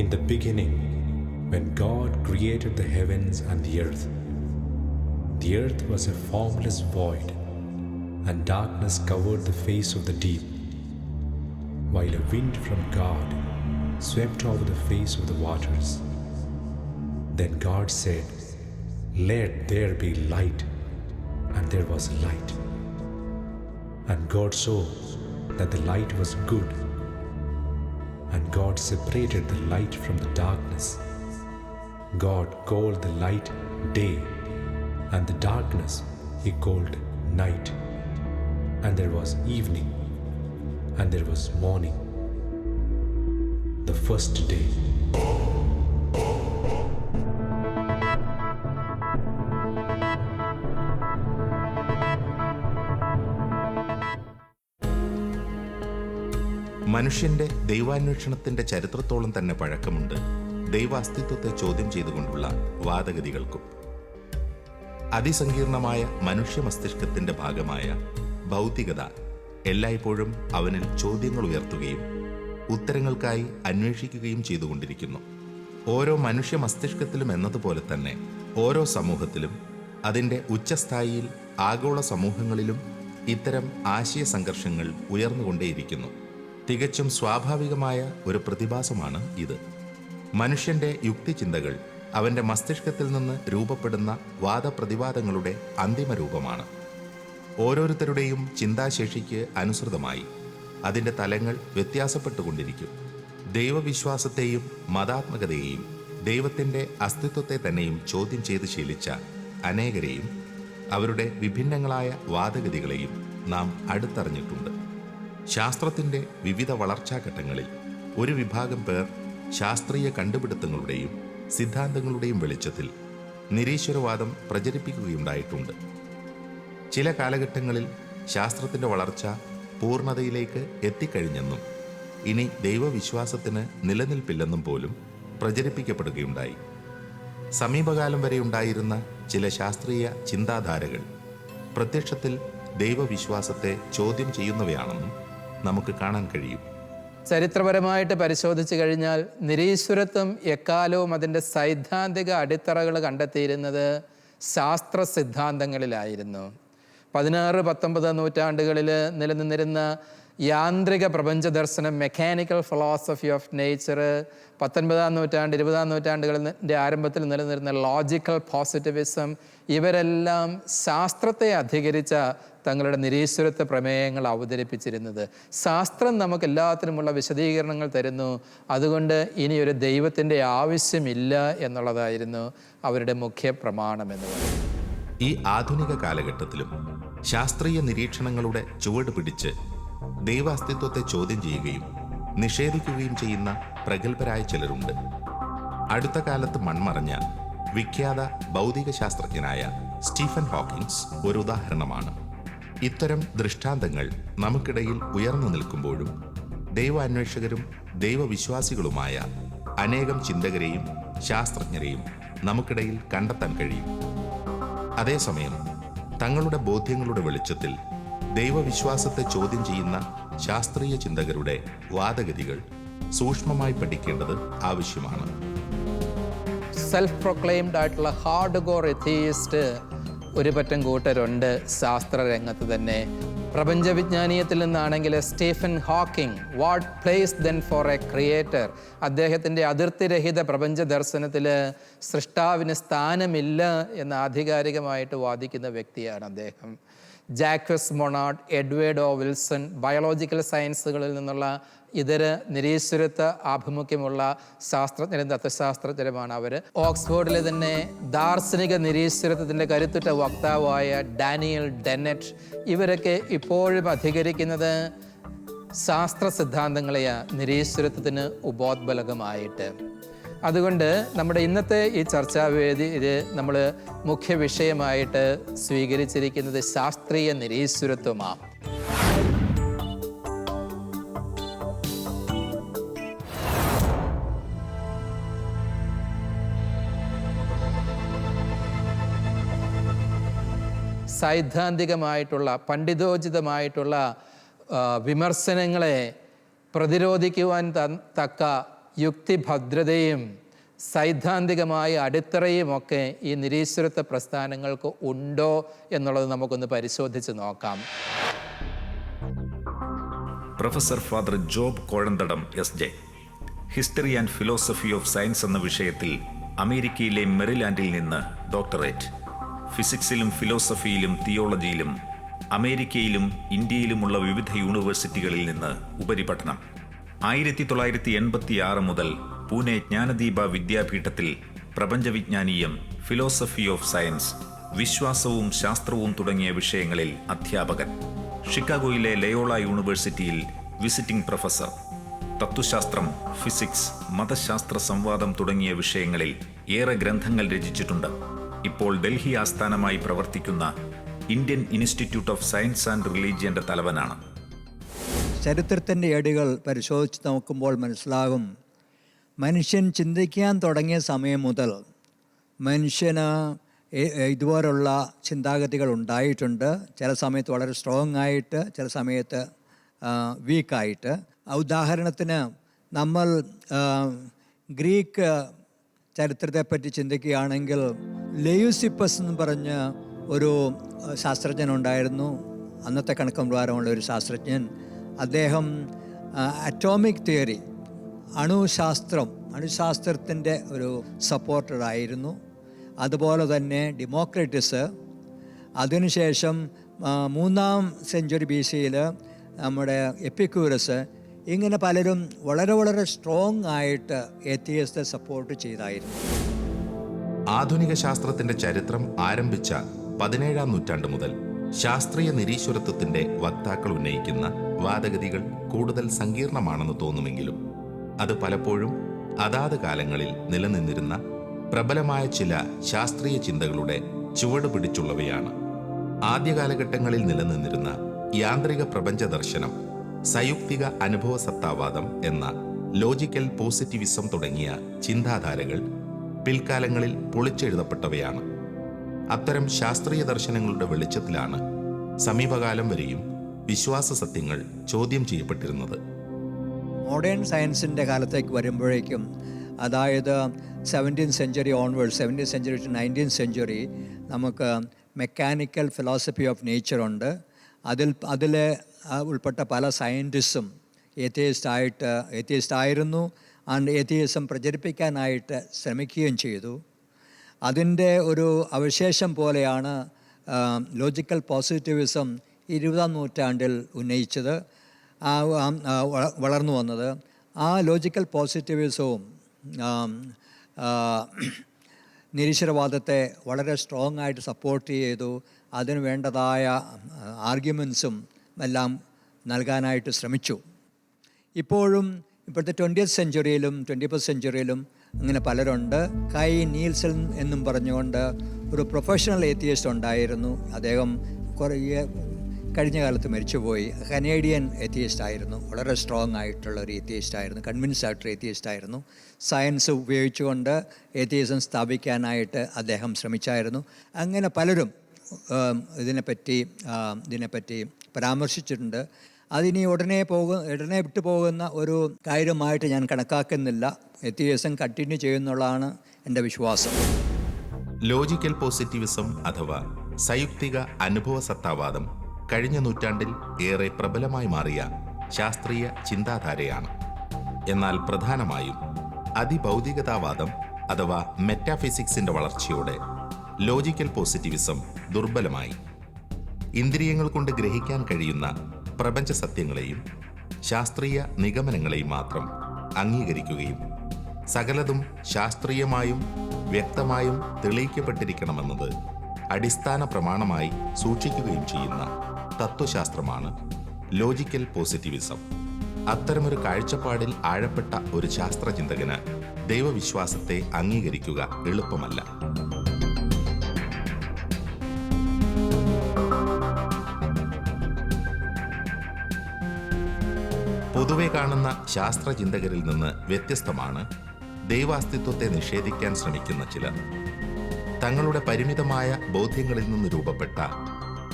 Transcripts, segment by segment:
In the beginning, when God created the heavens and the earth, the earth was a formless void, and darkness covered the face of the deep, while a wind from God swept over the face of the waters. Then God said, Let there be light, and there was light. And God saw that the light was good. And God separated the light from the darkness. God called the light day, and the darkness he called night. And there was evening, and there was morning, the first day. മനുഷ്യന്റെ ദൈവാന്വേഷണത്തിന്റെ ചരിത്രത്തോളം തന്നെ പഴക്കമുണ്ട്. ദൈവാസ്തിത്വത്തെ ചോദ്യം ചെയ്തുകൊണ്ടുള്ള വാദഗതികൾക്കും. അതിസങ്കീർണമായ മനുഷ്യ മസ്തിഷ്കത്തിന്റെ ഭാഗമായ ഭൗതികത എല്ലായ്പ്പോഴും അവനിൽ ചോദ്യങ്ങൾ ഉയർത്തുകയും ഉത്തരങ്ങൾക്കായി അന്വേഷിക്കുകയും ചെയ്തുകൊണ്ടിരിക്കുന്നു. ഓരോ മനുഷ്യ മസ്തിഷ്കത്തിലും എന്നതുപോലെ തന്നെ ഓരോ സമൂഹത്തിലും അതിന്റെ ഉച്ചസ്ഥായിയിൽ ആഗോള സമൂഹങ്ങളിലും ഇത്തരം ആശയ സംഘർഷങ്ങൾ ഉയർന്നുകൊണ്ടേയിരിക്കുന്നു. തികച്ചും സ്വാഭാവികമായ ഒരു പ്രതിഭാസമാണ് ഇത്. മനുഷ്യന്റെ യുക്തിചിന്തകൾ അവന്റെ മസ്തിഷ്കത്തിൽ നിന്ന് രൂപപ്പെടുന്ന വാദപ്രതിവാദങ്ങളുടെ അന്തിമ രൂപമാണ്. ഓരോരുത്തരുടെയും ചിന്താശേഷിക്ക് അനുസൃതമായി അതിന്റെ തലങ്ങൾ വ്യത്യാസപ്പെട്ടുകൊണ്ടിരിക്കും. ദൈവവിശ്വാസത്തെയും മതാത്മകതയെയും ദൈവത്തിന്റെ അസ്തിത്വത്തെ തന്നെയും ചോദ്യം ചെയ്ത് ശീലിച്ച അനേകരെയും അവരുടെ വിഭിന്നങ്ങളായ വാദഗതികളെയും നാം അടുത്തറിഞ്ഞിട്ടുണ്ട്. ശാസ്ത്രത്തിന്റെ വിവിധ വളർച്ചാഘട്ടങ്ങളിൽ ഒരു വിഭാഗം പേർ ശാസ്ത്രീയ കണ്ടുപിടുത്തങ്ങളുടെയും സിദ്ധാന്തങ്ങളുടെയും വെളിച്ചത്തിൽ നിരീശ്വരവാദം പ്രചരിപ്പിക്കുകയുണ്ടായിട്ടുണ്ട്. ചില കാലഘട്ടങ്ങളിൽ ശാസ്ത്രത്തിന്റെ വളർച്ച പൂർണതയിലേക്ക് എത്തിക്കഴിഞ്ഞെന്നും ഇനി ദൈവവിശ്വാസത്തിന് നിലനിൽപ്പില്ലെന്നും പോലും പ്രചരിപ്പിക്കപ്പെടുകയുണ്ടായി. സമീപകാലം വരെ ഉണ്ടായിരുന്ന ചില ശാസ്ത്രീയ ചിന്താധാരകൾ പ്രത്യക്ഷത്തിൽ ദൈവവിശ്വാസത്തെ ചോദ്യം ചെയ്യുന്നവയാണെന്നും നമുക്ക് കാണാൻ കഴിയും. ചരിത്രപരമായിട്ട് പരിശോധിച്ചു കഴിഞ്ഞാൽ നിരീശ്വരത്വം എക്കാലവും അതിന്റെ സൈദ്ധാന്തിക അടിത്തറകൾ കണ്ടെത്തിയിരുന്നത് ശാസ്ത്ര സിദ്ധാന്തങ്ങളിലായിരുന്നു. പതിനാറ് പത്തൊമ്പത് നൂറ്റാണ്ടുകളിൽ നിലനിന്നിരുന്ന യാന്ത്രിക പ്രപഞ്ച ദർശനം മെക്കാനിക്കൽ ഫിലോസഫി ഓഫ് നേച്ചർ പത്തൊൻപതാം നൂറ്റാണ്ട് ഇരുപതാം നൂറ്റാണ്ടുകളിന്റെ ആരംഭത്തിൽ നിലനിന്നിരുന്ന ലോജിക്കൽ പോസിറ്റിവിസം ഇവരെല്ലാം ശാസ്ത്രത്തെ അധികരിച്ച തങ്ങളുടെ നിരീശ്വരത്വ പ്രമേയങ്ങൾ അവതരിപ്പിച്ചിരുന്നത്. ശാസ്ത്രം നമുക്ക് എല്ലാത്തിനുമുള്ള വിശദീകരണങ്ങൾ തരുന്നു. അതുകൊണ്ട് ഇനി ഒരു ദൈവത്തിന്റെ ആവശ്യമില്ല എന്നുള്ളതായിരുന്നു അവരുടെ മുഖ്യ പ്രമാണം എന്ന് പറയുന്നത്. ഈ ആധുനിക കാലഘട്ടത്തിലും ശാസ്ത്രീയ നിരീക്ഷണങ്ങളുടെ ചുവട് പിടിച്ച് ദൈവാസ്തിത്വത്തെ ചോദ്യം ചെയ്യുകയും നിഷേധിക്കുകയും ചെയ്യുന്ന പ്രഗത്ഭരായ ചിലരുണ്ട്. അടുത്ത കാലത്ത് മൺമറഞ്ഞ വിഖ്യാത ഭൗതിക ശാസ്ത്രജ്ഞനായ സ്റ്റീഫൻ ഹോക്കിൻസ് ഒരു ഉദാഹരണമാണ്. ഇത്തരം ദൃഷ്ടാന്തങ്ങൾ നമുക്കിടയിൽ ഉയർന്നു നിൽക്കുമ്പോഴും ദൈവാന്വേഷകരും ദൈവവിശ്വാസികളുമായ അനേകം ചിന്തകരെയും ശാസ്ത്രജ്ഞരെയും നമുക്കിടയിൽ കണ്ടെത്താൻ കഴിയും. അതേസമയം തങ്ങളുടെ ബോധ്യങ്ങളുടെ വെളിച്ചത്തിൽ ദൈവവിശ്വാസത്തെ ചോദ്യം ചെയ്യുന്ന ശാസ്ത്രീയ ചിന്തകരുടെ വാദഗതികൾ സൂക്ഷ്മമായി പഠിക്കേണ്ടത് ആവശ്യമാണ്. സെൽഫ് പ്രൊക്ലെയിംഡ് ആയിട്ടുള്ള ഹാർഡ് കോർ എത്തിയിസ്റ്റ് ഒരു പറ്റം കൂട്ടരുണ്ട് ശാസ്ത്ര രംഗത്ത് തന്നെ. പ്രപഞ്ചവിജ്ഞാനീയത്തിൽ നിന്നാണെങ്കിൽ Stephen Hawking what place then for a creator. അദ്ദേഹത്തിന്റെ അതിർത്തിരഹിത പ്രപഞ്ച ദർശനത്തിൽ സൃഷ്ടാവിന് സ്ഥാനമില്ല എന്ന് ആധികാരികമായിട്ട് വാദിക്കുന്ന വ്യക്തിയാണ് അദ്ദേഹം. Jacques Monod Edward Wilson biological സയൻസുകളിൽ നിന്നുള്ള ഇതര നിരീശ്വരത്വ ആഭിമുഖ്യമുള്ള ശാസ്ത്രജ്ഞരും തത്വശാസ്ത്രജ്ഞരുമാണ് അവർ ഓക്സ്ഫോർഡിലെ തന്നെ ദാർശനിക നിരീശ്വരത്വത്തിന്റെ കരുത്തുറ്റ വക്താവായ ഡാനിയൽ ഡെന്നറ്റ് ഇവരൊക്കെ ഇപ്പോഴും അധികരിക്കുന്നത് ശാസ്ത്ര സിദ്ധാന്തങ്ങളെയാണ് നിരീശ്വരത്വത്തിന് ഉപോദ്ബലകമായിട്ട്. അതുകൊണ്ട് നമ്മുടെ ഇന്നത്തെ ഈ ചർച്ചാവേദിയിൽ നമ്മൾ മുഖ്യ വിഷയമായിട്ട് സ്വീകരിച്ചിരിക്കുന്നത് ശാസ്ത്രീയ നിരീശ്വരത്വമാണ്. സൈദ്ധാന്തികമായിട്ടുള്ള പണ്ഡിതോചിതമായിട്ടുള്ള വിമർശനങ്ങളെ പ്രതിരോധിക്കുവാൻ തക്ക യുക്തിഭദ്രതയും സൈദ്ധാന്തികമായ അടിത്തറയുമൊക്കെ ഈ നിരീശ്വരത്വ പ്രസ്ഥാനങ്ങൾക്ക് ഉണ്ടോ എന്നുള്ളത് നമുക്കൊന്ന് പരിശോധിച്ച് നോക്കാം. Professor father Job Kozhamthadam S J. History and philosophy of science എന്ന വിഷയത്തിൽ അമേരിക്കയിലെ മെറിലാൻഡിൽ നിന്ന് ഡോക്ടറേറ്റ്. ഫിസിക്സിലും ഫിലോസഫിയിലും തിയോളജിയിലും അമേരിക്കയിലും ഇന്ത്യയിലുമുള്ള വിവിധ യൂണിവേഴ്സിറ്റികളിൽ നിന്ന് ഉപരിപഠനം. ആയിരത്തി തൊള്ളായിരത്തി എൺപത്തി ആറ് മുതൽ പൂനെ ജ്ഞാനദീപ വിദ്യാപീഠത്തിൽ പ്രപഞ്ചവിജ്ഞാനീയം ഫിലോസഫി ഓഫ് സയൻസ് വിശ്വാസവും ശാസ്ത്രവും തുടങ്ങിയ വിഷയങ്ങളിൽ അധ്യാപകൻ. ഷിക്കാഗോയിലെ ലയോള യൂണിവേഴ്സിറ്റിയിൽ വിസിറ്റിംഗ് പ്രൊഫസർ. തത്വശാസ്ത്രം ഫിസിക്സ് മതശാസ്ത്ര സംവാദം തുടങ്ങിയ വിഷയങ്ങളിൽ ഏറെ ഗ്രന്ഥങ്ങൾ രചിച്ചിട്ടുണ്ട്. ഇപ്പോൾ ഡൽഹി ആസ്ഥാനമായി പ്രവർത്തിക്കുന്ന Indian institute of science and റിലീജിയന്റെ തലവനാണ്. ചരിത്രത്തിന്റെ ഏടുകൾ പരിശോധിച്ച് നോക്കുമ്പോൾ മനസ്സിലാകും. മനുഷ്യൻ ചിന്തിക്കാൻ തുടങ്ങിയ സമയം മുതൽ മനുഷ്യന് ഇതുപോലുള്ള ചിന്താഗതികൾ ഉണ്ടായിട്ടുണ്ട്. ചില സമയത്ത് വളരെ സ്ട്രോങ് ആയിട്ട് ചില സമയത്ത് വീക്കായിട്ട് ഉദാഹരണത്തിന് നമ്മൾ ഗ്രീക്ക് ചരിത്രത്തെപ്പറ്റി ചിന്തിക്കുകയാണെങ്കിൽ ലെയുസിപ്പസ് എന്ന് പറഞ്ഞ് ഒരു ശാസ്ത്രജ്ഞനുണ്ടായിരുന്നു അന്നത്തെ കണക്കം പ്രകാരമുള്ള ഒരു ശാസ്ത്രജ്ഞൻ. അദ്ദേഹം അറ്റോമിക് തിയറി അണുശാസ്ത്രം അണുശാസ്ത്രത്തിന്റെ ഒരു സപ്പോർട്ടറായിരുന്നു അതുപോലെ തന്നെ ഡെമോക്രറ്റിസ് അതിനുശേഷം മൂന്നാം സെഞ്ചുറി ബി സിയിൽ നമ്മുടെ എപ്പിക്യൂറസ് ഇങ്ങനെ പലരും വളരെ വളരെ സ്ട്രോങ് ആയിട്ട് എത്തിയത്തെ സപ്പോർട്ട് ചെയ്തായിരുന്നു. ആധുനിക ശാസ്ത്രത്തിന്റെ ചരിത്രം ആരംഭിച്ച പതിനേഴാം നൂറ്റാണ്ട് മുതൽ ശാസ്ത്രീയ നിരീശ്വരത്വത്തിന്റെ വക്താക്കൾ ഉന്നയിക്കുന്ന വാദഗതികൾ കൂടുതൽ സങ്കീർണമാണെന്ന് തോന്നുമെങ്കിലും അത് പലപ്പോഴും അതാത് കാലങ്ങളിൽ നിലനിന്നിരുന്ന പ്രബലമായ ചില ശാസ്ത്രീയ ചിന്തകളുടെ ചുവട് പിടിച്ചുള്ളവയാണ്. ആദ്യ കാലഘട്ടങ്ങളിൽ നിലനിന്നിരുന്ന യാന്ത്രിക പ്രപഞ്ച ദർശനം സയുക്തിക അനുഭവ സത്താവാദം എന്ന ലോജിക്കൽ പോസിറ്റിവിസം തുടങ്ങിയ ചിന്താധാരകൾ പിൽക്കാലങ്ങളിൽ പൊളിച്ചെഴുതപ്പെട്ടവയാണ്. അത്തരം ശാസ്ത്രീയ ദർശനങ്ങളുടെ വെളിച്ചത്തിലാണ് സമീപകാലം വരെയും വിശ്വാസ സത്യങ്ങൾ ചോദ്യം ചെയ്യപ്പെട്ടിരുന്നത്. മോഡേൺ സയൻസിന്റെ കാലത്തേക്ക് വരുമ്പോഴേക്കും അതായത് seventeen century onward seventeen century to nineteen century നമുക്ക് മെക്കാനിക്കൽ ഫിലോസഫി ഓഫ് നേച്ചർ ഉണ്ട്. അതിൽ അതിൽ ഉൾപ്പെട്ട പല സയന്റിസ്റ്റും ഏത്തിയസ്റ്റ് ആയിട്ട് ഏത്തിയസ്റ്റ് ആയിരുന്നു. ആൻഡ് ഏത്തിയസം പ്രചരിപ്പിക്കാനായിട്ട് ശ്രമിക്കുകയും ചെയ്തു. അതിന്റെ ഒരു അവശേഷം പോലെയാണ് ലോജിക്കൽ പോസിറ്റിവിസം ഇരുപതാം നൂറ്റാണ്ടിൽ ഉന്നയിച്ചത് വളർന്നു വന്നത്. ആ ലോജിക്കൽ പോസിറ്റിവിസവും നിരീശ്വരവാദത്തെ വളരെ സ്ട്രോങ് ആയിട്ട് സപ്പോർട്ട് ചെയ്തു. അതിന് വേണ്ടതായ ആർഗ്യുമെൻസും എല്ലാം നൽകാനായിട്ട് ശ്രമിച്ചു. ഇപ്പോഴും ഇപ്പോഴത്തെ ട്വന്റിയത്ത് സെഞ്ചുറിയിലും ട്വന്റി ഫസ്റ്റ് സെഞ്ചുറിയിലും അങ്ങനെ പലരുണ്ട്. കൈ നീൽസൺ എന്നും പറഞ്ഞുകൊണ്ട് ഒരു പ്രൊഫഷണൽ ഏത്തിയസ്റ്റ് ഉണ്ടായിരുന്നു. അദ്ദേഹം കുറേ കഴിഞ്ഞ കാലത്ത് മരിച്ചുപോയി. കനേഡിയൻ എത്തിയസ്റ്റ് ആയിരുന്നു. വളരെ സ്ട്രോങ് ആയിട്ടുള്ള ഒരു എത്തിയസ്റ്റ് ആയിരുന്നു. കൺവിൻസ് ആയിട്ടൊരു എത്തിയസ്റ്റ് ആയിരുന്നു. സയൻസ് ഉപയോഗിച്ചുകൊണ്ട് എത്തിയസം സ്ഥാപിക്കാനായിട്ട് അദ്ദേഹം ശ്രമിച്ചായിരുന്നു. അങ്ങനെ പലരും ഇതിനെപ്പറ്റി ഇതിനെപ്പറ്റി പരാമർശിച്ചിട്ടുണ്ട്. അതിനി ഉടനെ പോകു ഉടനെ വിട്ടു പോകുന്ന ഒരു കാര്യമായിട്ട് ഞാൻ കണക്കാക്കുന്നില്ല. എത്തിയസം കണ്ടിന്യൂ ചെയ്യുന്നുള്ളതാണ് എന്റെ വിശ്വാസം. ലോജിക്കൽ പോസിറ്റിവിസം അഥവാ സയുക്തിക അനുഭവ സത്താവാദം കഴിഞ്ഞ നൂറ്റാണ്ടിൽ ഏറെ പ്രബലമായി മാറിയ ശാസ്ത്രീയ ചിന്താധാരയാണ്. എന്നാൽ പ്രധാനമായും അതിഭൗതികതാവാദം അഥവാ മെറ്റാഫിസിക്സിന്റെ വളർച്ചയോടെ ലോജിക്കൽ പോസിറ്റിവിസം ദുർബലമായി. ഇന്ദ്രിയങ്ങൾ കൊണ്ട് ഗ്രഹിക്കാൻ കഴിയുന്ന പ്രപഞ്ച സത്യങ്ങളെയും ശാസ്ത്രീയ നിഗമനങ്ങളെയും മാത്രം അംഗീകരിക്കുകയും സകലതും ശാസ്ത്രീയമായും വ്യക്തമായും തെളിയിക്കപ്പെട്ടിരിക്കണമെന്നത് അടിസ്ഥാന പ്രമാണമായി സൂക്ഷിക്കുകയും ചെയ്യുന്ന തത്വശാസ്ത്രമാണ് ലോജിക്കൽ പോസിറ്റിവിസം. അത്തരമൊരു കാഴ്ചപ്പാടിൽ ആഴപ്പെട്ട ഒരു ശാസ്ത്രചിന്തകന് ദൈവവിശ്വാസത്തെ അംഗീകരിക്കുക എളുപ്പമല്ല. പൊതുവെ കാണുന്ന ശാസ്ത്രചിന്തകരിൽ നിന്ന് വ്യത്യസ്തമാണ് ദൈവാസ്തിത്വത്തെ നിഷേധിക്കാൻ ശ്രമിക്കുന്ന ചിലർ. തങ്ങളുടെ പരിമിതമായ ബോധ്യങ്ങളിൽ നിന്ന് രൂപപ്പെട്ട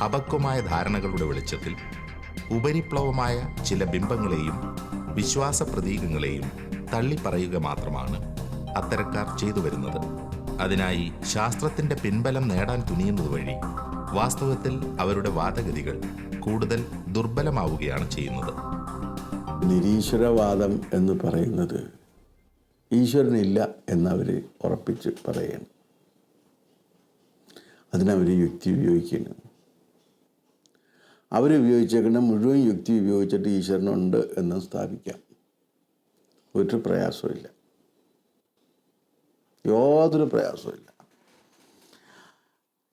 അപക്വമായ ധാരണകളുടെ വെളിച്ചത്തിൽ ഉപരിപ്ലവമായ ചില ബിംബങ്ങളെയും വിശ്വാസ പ്രതീകങ്ങളെയും തള്ളിപ്പറയുക മാത്രമാണ് അത്തരക്കാർ ചെയ്തു വരുന്നത്. അതിനായി ശാസ്ത്രത്തിന്റെ പിൻബലം നേടാൻ തുനിയുന്നത് വഴി വാസ്തവത്തിൽ അവരുടെ വാദഗതികൾ കൂടുതൽ ദുർബലമാവുകയാണ് ചെയ്യുന്നത്. നിരീശ്വരവാദം എന്ന് പറയുന്നത് ഈശ്വരനില്ല എന്നവർ ഉറപ്പിച്ച് പറയുന്നു അതിനവർ യുക്തി ഉപയോഗിക്കുന്നു അവർ ഉപയോഗിച്ചേക്കുന്ന മുഴുവൻ യുക്തി ഉപയോഗിച്ചിട്ട് ഈശ്വരനുണ്ട് എന്ന് സ്ഥാപിക്കാം. ഒരു പ്രയാസമില്ല യാതൊരു പ്രയാസമില്ല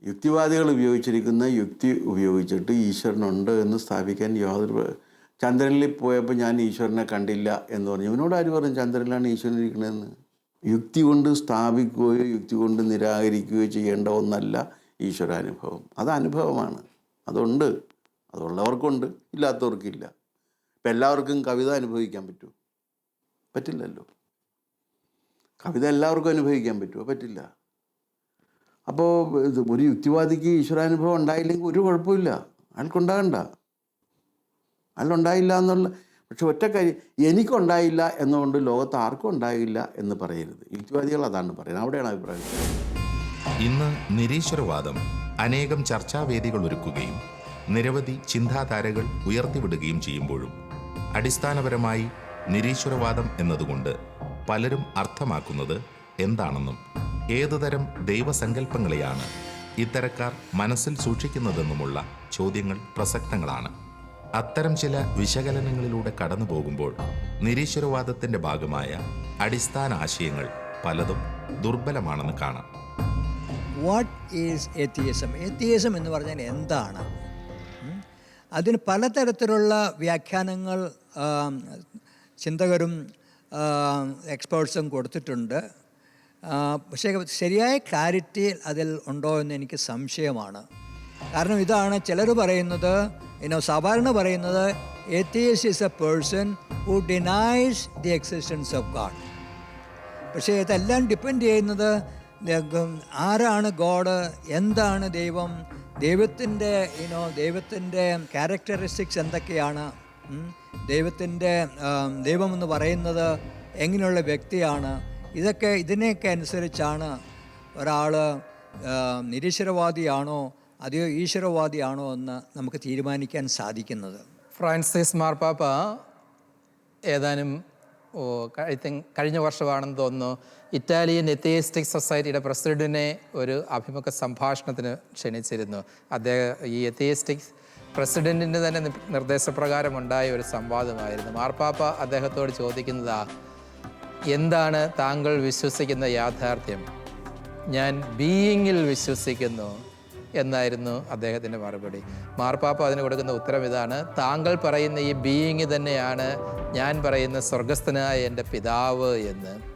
യുക്തിവാദികൾ ഉപയോഗിച്ചിരിക്കുന്ന യുക്തി ഉപയോഗിച്ചിട്ട് ഈശ്വരനുണ്ട് എന്ന് സ്ഥാപിക്കാൻ യാതൊരു ചന്ദ്രനിൽ പോയപ്പോൾ ഞാൻ ഈശ്വരനെ കണ്ടില്ല എന്ന് പറഞ്ഞു. ഇവനോട് ആര് പറഞ്ഞു ചന്ദ്രനിലാണ് ഈശ്വരൻ ഇരിക്കണമെന്ന് യുക്തി കൊണ്ട് സ്ഥാപിക്കുകയോ യുക്തി കൊണ്ട് നിരാകരിക്കുകയോ ചെയ്യേണ്ട ഒന്നല്ല ഈശ്വരാനുഭവം. അത് അനുഭവമാണ്. അതുണ്ട്. അതുള്ളവർക്കുണ്ട്. ഇല്ലാത്തവർക്കില്ല. ഇപ്പം എല്ലാവർക്കും കവിത അനുഭവിക്കാൻ പറ്റുമോ? പറ്റില്ലല്ലോ. കവിത എല്ലാവർക്കും അനുഭവിക്കാൻ പറ്റുമോ? പറ്റില്ല. അപ്പോൾ ഒരു യുക്തിവാദിക്ക് ഈശ്വരാനുഭവം ഉണ്ടായില്ലെങ്കിൽ ഒരു കുഴപ്പമില്ല. അയാൾക്കുണ്ടാകണ്ട. അയാളുണ്ടായില്ല എന്നുള്ള പക്ഷെ ഒറ്റ കാര്യം എനിക്കുണ്ടായില്ല എന്നുകൊണ്ട് ലോകത്ത് ആർക്കും ഉണ്ടായില്ല എന്ന് പറയരുത്. യുക്തിവാദികൾ അതാണ് പറയുന്നത്. അവിടെയാണ് അഭിപ്രായം. ഇന്ന് നിരീശ്വരവാദം അനേകം ചർച്ചാവേദികൾ ഒരുക്കുകയും നിരവധി ചിന്താധാരകൾ ഉയർത്തിവിടുകയും ചെയ്യുമ്പോഴും അടിസ്ഥാനപരമായി നിരീശ്വരവാദം എന്നതുകൊണ്ട് പലരും അർത്ഥമാക്കുന്നത് എന്താണെന്നും ഏതുതരം ദൈവസങ്കല്പങ്ങളെയാണ് ഇത്തരക്കാർ മനസ്സിൽ സൂക്ഷിക്കുന്നതെന്നുമുള്ള ചോദ്യങ്ങൾ പ്രസക്തങ്ങളാണ്. അത്തരം ചില വിശകലനങ്ങളിലൂടെ കടന്നു പോകുമ്പോൾ നിരീശ്വരവാദത്തിന്റെ ഭാഗമായ അടിസ്ഥാന ആശയങ്ങൾ പലതും ദുർബലമാണെന്ന് കാണാം. വാട്ട് ഈസ് എത്തിയസം എത്തിയസം എന്ന് പറഞ്ഞാൽ എന്താണ്? അതിന് പലതരത്തിലുള്ള വ്യാഖ്യാനങ്ങൾ ചിന്തകരും എക്സ്പേർട്സും കൊടുത്തിട്ടുണ്ട്. പക്ഷേ ശരിയായ ക്ലാരിറ്റി അതിൽ ഉണ്ടോ എന്ന് എനിക്ക് സംശയമാണ്. കാരണം ഇതാണ് ചിലർ പറയുന്നത് ഇനോ സാധാരണ പറയുന്നത് atheist is a person who denies the existence of God പക്ഷേ ഇതെല്ലാം ഡിപ്പെൻഡ് ചെയ്യുന്നത് ആരാണ് ഗോഡ് എന്താണ് ദൈവം? ദൈവത്തിന്റെ ഇനോ ദൈവത്തിന്റെ ക്യാരക്ടറിസ്റ്റിക്സ് എന്തൊക്കെയാണ്? ദൈവത്തിന്റെ ദൈവമെന്ന് പറയുന്നത് എങ്ങനെയുള്ള വ്യക്തിയാണ്? ഇതൊക്കെ ഇതിനെയൊക്കെ അനുസരിച്ചാണ് ഒരാൾ നിരീശ്വരവാദിയാണോ? അതെയോ ഈശ്വരവാദിയാണോ എന്ന് നമുക്ക് തീരുമാനിക്കാൻ സാധിക്കുന്നത്. ഫ്രാൻസിസ് മാർപ്പാപ്പ ഏതാനും ഓ ഐ തിങ്ക് കഴിഞ്ഞ വർഷമാണെന്ന് തോന്നുന്നു ഇറ്റാലിയൻ എത്തിയസ്റ്റിക് സൊസൈറ്റിയുടെ പ്രസിഡന്റിനെ ഒരു അഭിമുഖ സംഭാഷണത്തിന് ക്ഷണിച്ചിരുന്നു. അദ്ദേഹം ഈ എത്തിയസ്റ്റിക് പ്രസിഡന്റിന്റെ തന്നെ നിർദ്ദേശപ്രകാരം ഉണ്ടായ ഒരു സംവാദമായിരുന്നു. മാർപ്പാപ്പ അദ്ദേഹത്തോട് ചോദിക്കുന്നതാ എന്താണ് താങ്കൾ വിശ്വസിക്കുന്ന യാഥാർത്ഥ്യം? ഞാൻ ബീയിങ്ങിൽ വിശ്വസിക്കുന്നു. എന്നായിരുന്നു അദ്ദേഹത്തിന്റെ മറുപടി. മാർപ്പാപ്പ അതിന് കൊടുക്കുന്ന ഉത്തരം ഇതാണ് താങ്കൾ പറയുന്ന ഈ ബീയിങ് തന്നെയാണ് ഞാൻ പറയുന്ന സ്വർഗസ്ഥനായ എന്റെ പിതാവ് എന്ന്.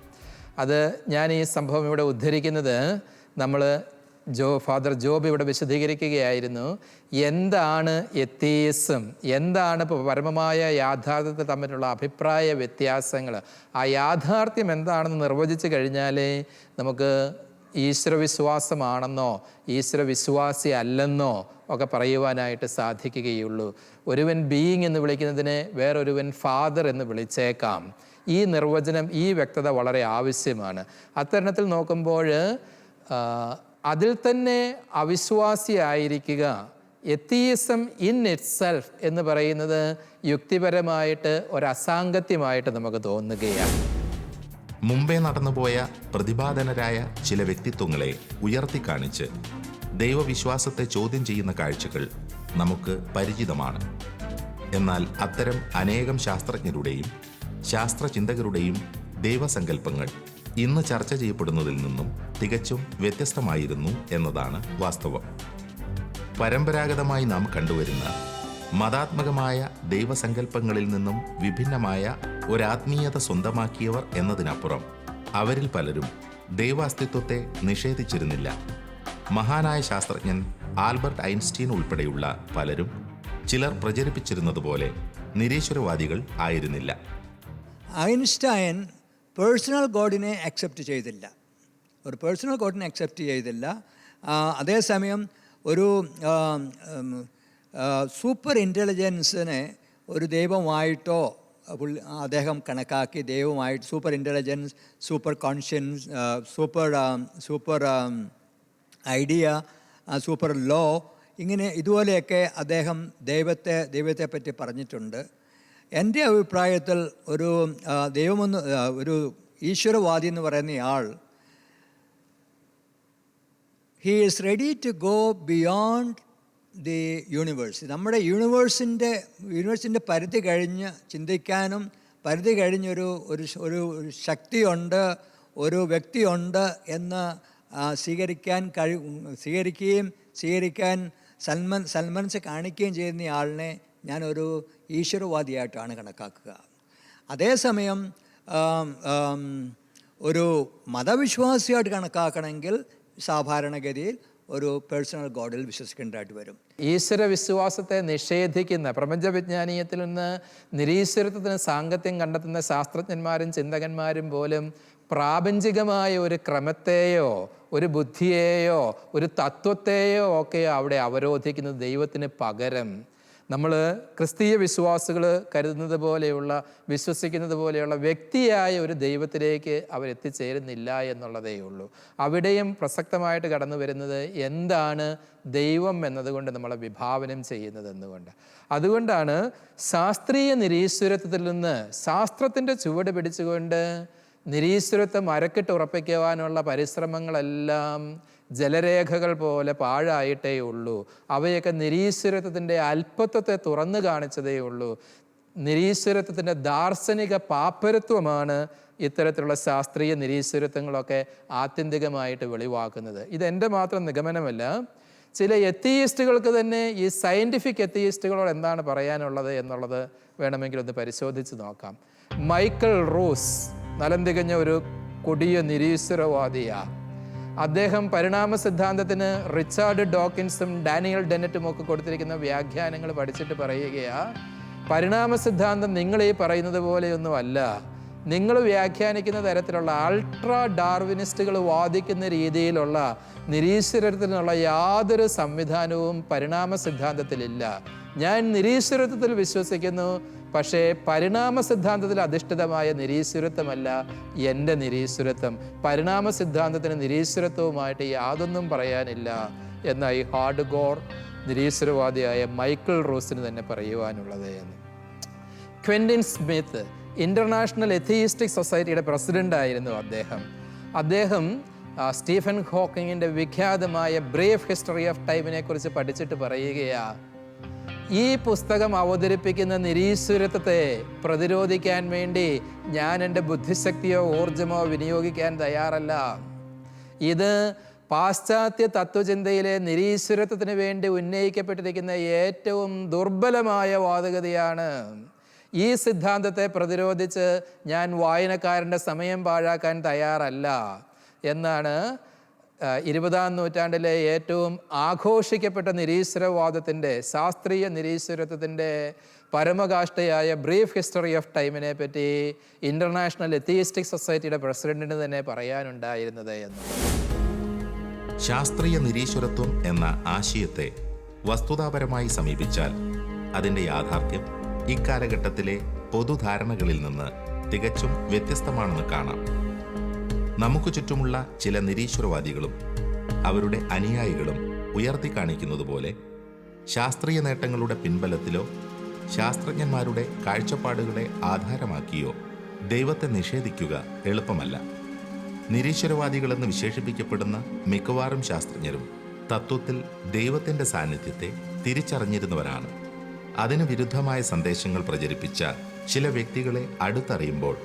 അത് ഞാൻ ഈ സംഭവം ഇവിടെ ഉദ്ധരിക്കുന്നത് നമ്മൾ ജോ ഫാദർ ജോബ് ഇവിടെ വിശദീകരിക്കുകയായിരുന്നു എന്താണ് എത്തീസം? എന്താണ് പരമമായ യാഥാർത്ഥ്യത്തിൽ തമ്മിലുള്ള അഭിപ്രായ വ്യത്യാസങ്ങൾ? ആ യാഥാർത്ഥ്യം എന്താണെന്ന് നിർവചിച്ച് കഴിഞ്ഞാലേ നമുക്ക് ഈശ്വരവിശ്വാസമാണെന്നോ ഈശ്വരവിശ്വാസി അല്ലെന്നോ ഒക്കെ പറയുവാനായിട്ട് സാധിക്കുകയുള്ളൂ. ഒരുവൻ ബീയിങ് എന്ന് വിളിക്കുന്നതിനെ വേറൊരുവൻ ഫാദർ എന്ന് വിളിച്ചേക്കാം. ഈ നിർവചനം ഈ വ്യക്തത വളരെ ആവശ്യമാണ്. അത്തരണത്തിൽ നോക്കുമ്പോൾ അതിൽ തന്നെ അവിശ്വാസിയായിരിക്കുക. എത്തീസം ഇൻ ഇറ്റ് സെൽഫ് എന്ന് പറയുന്നത് യുക്തിപരമായിട്ട് ഒരു അസാങ്കത്യമായിട്ട് നമുക്ക് തോന്നുകയാണ്. മുമ്പേ നടന്നുപോയ പ്രതിപാദനരായ ചില വ്യക്തിത്വങ്ങളെ ഉയർത്തിക്കാണിച്ച് ദൈവവിശ്വാസത്തെ ചോദ്യം ചെയ്യുന്ന കാഴ്ചകൾ നമുക്ക് പരിചിതമാണ്. എന്നാൽ അത്തരം അനേകം ശാസ്ത്രജ്ഞരുടെയും ശാസ്ത്രചിന്തകരുടെയും ദൈവസങ്കല്പങ്ങൾ ഇന്ന് ചർച്ച ചെയ്യപ്പെടുന്നതിൽ നിന്നും തികച്ചും വ്യത്യസ്തമായിരുന്നു എന്നതാണ് വാസ്തവം. പരമ്പരാഗതമായി നാം കണ്ടുവരുന്ന മതാത്മകമായ ദൈവസങ്കല്പങ്ങളിൽ നിന്നും വിഭിന്നമായ ഒരാത്മീയത സ്വന്തമാക്കിയവർ എന്നതിനപ്പുറം അവരിൽ പലരും ദൈവാസ്തിത്വത്തെ നിഷേധിച്ചിരുന്നില്ല. മഹാനായ ശാസ്ത്രജ്ഞൻ ആൽബർട്ട് ഐൻസ്റ്റീൻ ഉൾപ്പെടെയുള്ള പലരും ചിലർ പ്രചരിപ്പിച്ചിരുന്നതുപോലെ നിരീശ്വരവാദികൾ ആയിരുന്നില്ല. ഐൻസ്റ്റൈൻ പേഴ്സണൽ ഗോഡിനെ അക്സെപ്റ്റ് ചെയ്തില്ല. ഒരു പേഴ്സണൽ ഗോഡിനെ അക്സെപ്റ്റ് ചെയ്തില്ല. അതേസമയം ഒരു സൂപ്പർ ഇന്റലിജൻസിനെ ഒരു ദൈവമായിട്ടോ പുള്ളി അദ്ദേഹം കണക്കാക്കി ദൈവമായിട്ട് super intelligence super conscience super super idea super law ഇങ്ങനെ ഇതുപോലെയൊക്കെ അദ്ദേഹം ദൈവത്തെ ദൈവത്തെപ്പറ്റി പറഞ്ഞിട്ടുണ്ട്. എന്റെ അഭിപ്രായത്തിൽ ഒരു ദൈവമെന്ന് ഒരു ഈശ്വരവാദി എന്ന് പറയുന്ന ആൾ he is ready to go beyond the universe. നമ്മുടെ യൂണിവേഴ്സിന്റെ യൂണിവേഴ്സിന്റെ പരിധി കഴിഞ്ഞ് ചിന്തിക്കാനും പരിധി കഴിഞ്ഞൊരു ഒരു ഒരു ശക്തിയുണ്ട് ഒരു വ്യക്തിയുണ്ട് എന്ന് സ്വീകരിക്കാൻ കഴി സ്വീകരിക്കുകയും സ്വീകരിക്കാൻ സൽമൻ സൽമൻസ് കാണിക്കുകയും ചെയ്യുന്ന ആളിനെ ഞാനൊരു ഈശ്വരവാദിയായിട്ടാണ് കണക്കാക്കുക. അതേസമയം ഒരു മതവിശ്വാസിയായിട്ട് കണക്കാക്കണമെങ്കിൽ സാധാരണഗതിയിൽ ഒരു പേഴ്സണൽ ഗോഡിൽ വിശ്വസിക്കേണ്ടതായിട്ട് വരും. ഈശ്വര വിശ്വാസത്തെ നിഷേധിക്കുന്ന പ്രപഞ്ച വിജ്ഞാനീയത്തിൽ നിന്ന് നിരീശ്വരത്വത്തിന് സാങ്കത്യം കണ്ടെത്തുന്ന ശാസ്ത്രജ്ഞന്മാരും ചിന്തകന്മാരും പോലും പ്രാപഞ്ചികമായ ഒരു ക്രമത്തെയോ ഒരു ബുദ്ധിയെയോ ഒരു തത്വത്തെയോ ഒക്കെ അവിടെ അവരോധിക്കുന്നത് ദൈവത്തിന് പകരം നമ്മൾ ക്രിസ്തീയ വിശ്വാസികൾ കരുതുന്നത് പോലെയുള്ള വിശ്വസിക്കുന്നത് പോലെയുള്ള വ്യക്തിയായ ഒരു ദൈവത്തിലേക്ക് അവരെത്തിച്ചേരുന്നില്ല എന്നുള്ളതേ ഉള്ളൂ. അവിടെയും പ്രസക്തമായിട്ട് കടന്നു വരുന്നത് എന്താണ് ദൈവം എന്നതുകൊണ്ട് നമ്മൾ വിഭാവനം ചെയ്യുന്നത് എന്നുകൊണ്ട് അതുകൊണ്ടാണ് ശാസ്ത്രീയ നിരീശ്വരത്വത്തിൽ നിന്ന് ശാസ്ത്രത്തിന്റെ ചുവട് പിടിച്ചുകൊണ്ട് നിരീശ്വരത്വം അരക്കിട്ട് ഉറപ്പിക്കുവാനുള്ള പരിശ്രമങ്ങളെല്ലാം ജലരേഖകൾ പോലെ പാഴായിട്ടേ ഉള്ളൂ. അവയൊക്കെ നിരീശ്വരത്വത്തിന്റെ അല്പത്വത്തെ തുറന്നു കാണിച്ചതേ ഉള്ളൂ. നിരീശ്വരത്വത്തിന്റെ ദാർശനിക പാപ്പരത്വമാണ് ഇത്തരത്തിലുള്ള ശാസ്ത്രീയ നിരീശ്വരത്വങ്ങളൊക്കെ ആത്യന്തികമായിട്ട് വെളിവാക്കുന്നത്. ഇതെന്റെ മാത്രം നിഗമനമല്ല ചില എത്തിയിസ്റ്റുകൾക്ക് തന്നെ ഈ സയന്റിഫിക് എത്തിയിസ്റ്റുകളോട് എന്താണ് പറയാനുള്ളത് എന്നുള്ളത് വേണമെങ്കിൽ ഒന്ന് പരിശോധിച്ച് നോക്കാം. മൈക്കിൾ റൂസ് നലം തികഞ്ഞ ഒരു കൊടിയ നിരീശ്വരവാദിയാണ് അദ്ദേഹം പരിണാമ സിദ്ധാന്തത്തിന് റിച്ചാർഡ് ഡോക്കിൻസും ഡാനിയൽ ഡെന്നറ്റും ഒക്കെ കൊടുത്തിരിക്കുന്ന വ്യാഖ്യാനങ്ങൾ പഠിച്ചിട്ട് പറയുകയാ പരിണാമ സിദ്ധാന്തം നിങ്ങൾ ഈ പറയുന്നത് പോലെയൊന്നുമല്ല നിങ്ങൾ വ്യാഖ്യാനിക്കുന്ന തരത്തിലുള്ള അൾട്രാ ഡാർവിനിസ്റ്റുകൾ വാദിക്കുന്ന രീതിയിലുള്ള നിരീശ്വരത്തിനുള്ള യാതൊരു സംവിധാനവും പരിണാമ സിദ്ധാന്തത്തിലില്ല ഞാൻ നിരീശ്വരത്വത്തിൽ വിശ്വസിക്കുന്നു. പക്ഷേ പരിണാമ സിദ്ധാന്തത്തിൽ അധിഷ്ഠിതമായ നിരീശ്വരത്വമല്ല എന്റെ നിരീശ്വരത്വം. പരിണാമ സിദ്ധാന്തത്തിന് നിരീശ്വരത്വവുമായിട്ട് യാതൊന്നും പറയാനില്ല എന്ന ഈ ഹാർഡ് ഗോർ നിരീശ്വരവാദിയായ മൈക്കിൾ റോസിന് തന്നെ പറയുവാനുള്ളത് എന്ന്. ക്വെന്റിൻ സ്മിത്ത് ഇന്റർനാഷണൽ എത്തിയിസ്റ്റിക് സൊസൈറ്റിയുടെ പ്രസിഡന്റായിരുന്നു അദ്ദേഹം. അദ്ദേഹം സ്റ്റീഫൻ ഹോക്കിങ്ങിന്റെ വിഖ്യാതമായ ബ്രേഫ് ഹിസ്റ്ററി ഓഫ് ടൈമിനെ കുറിച്ച് പഠിച്ചിട്ട് പറയുകയാണ് ഈ പുസ്തകം അവതരിപ്പിക്കുന്ന നിരീശ്വരത്വത്തെ പ്രതിരോധിക്കാൻ വേണ്ടി ഞാൻ എന്റെ ബുദ്ധിശക്തിയോ ഊർജമോ വിനിയോഗിക്കാൻ തയ്യാറല്ല. ഇത് പാശ്ചാത്യ തത്വചിന്തയിലെ നിരീശ്വരത്വത്തിന് വേണ്ടി ഉന്നയിക്കപ്പെട്ടിരിക്കുന്ന ഏറ്റവും ദുർബലമായ വാദഗതിയാണ്. ഈ സിദ്ധാന്തത്തെ പ്രതിരോധിച്ച് ഞാൻ വായനക്കാരന്റെ സമയം പാഴാക്കാൻ തയ്യാറല്ല എന്നാണ് ഇരുപതാം നൂറ്റാണ്ടിലെ ഏറ്റവും ആഘോഷിക്കപ്പെട്ട നിരീശ്വരവാദത്തിന്റെ ശാസ്ത്രീയ നിരീശ്വരത്വത്തിന്റെ പരമകാഷ്ഠയായ ബ്രീഫ് ഹിസ്റ്ററി ഓഫ് ടൈമിനെ പറ്റി ഇന്റർനാഷണൽ എത്തിയിസ്റ്റിക് സൊസൈറ്റിയുടെ പ്രസിഡന്റിന് തന്നെ പറയാനുണ്ടായിരുന്നത് എന്ന്. ശാസ്ത്രീയ നിരീശ്വരത്വം എന്ന ആശയത്തെ വസ്തുതാപരമായി സമീപിച്ചാൽ അതിന്റെ യാഥാർത്ഥ്യം ഇക്കാലഘട്ടത്തിലെ പൊതുധാരണകളിൽ നിന്ന് തികച്ചും വ്യത്യസ്തമാണെന്ന് കാണാം. നമുക്ക് ചുറ്റുമുള്ള ചില നിരീശ്വരവാദികളും അവരുടെ അനുയായികളും ഉയർത്തി കാണിക്കുന്നത് പോലെ ശാസ്ത്രീയ നേട്ടങ്ങളുടെ പിൻബലത്തിലോ ശാസ്ത്രജ്ഞന്മാരുടെ കാഴ്ചപ്പാടുകളെ ആധാരമാക്കിയോ ദൈവത്തെ നിഷേധിക്കുക എളുപ്പമല്ല. നിരീശ്വരവാദികളെന്ന് വിശേഷിപ്പിക്കപ്പെടുന്ന മിക്കവാറും ശാസ്ത്രജ്ഞരും തത്വത്തിൽ ദൈവത്തിന്റെ സാന്നിധ്യത്തെ തിരിച്ചറിഞ്ഞിരുന്നവരാണ്. അതിന് വിരുദ്ധമായ സന്ദേശങ്ങൾ പ്രചരിപ്പിച്ച ചില വ്യക്തികളെ അടുത്തറിയുമ്പോൾ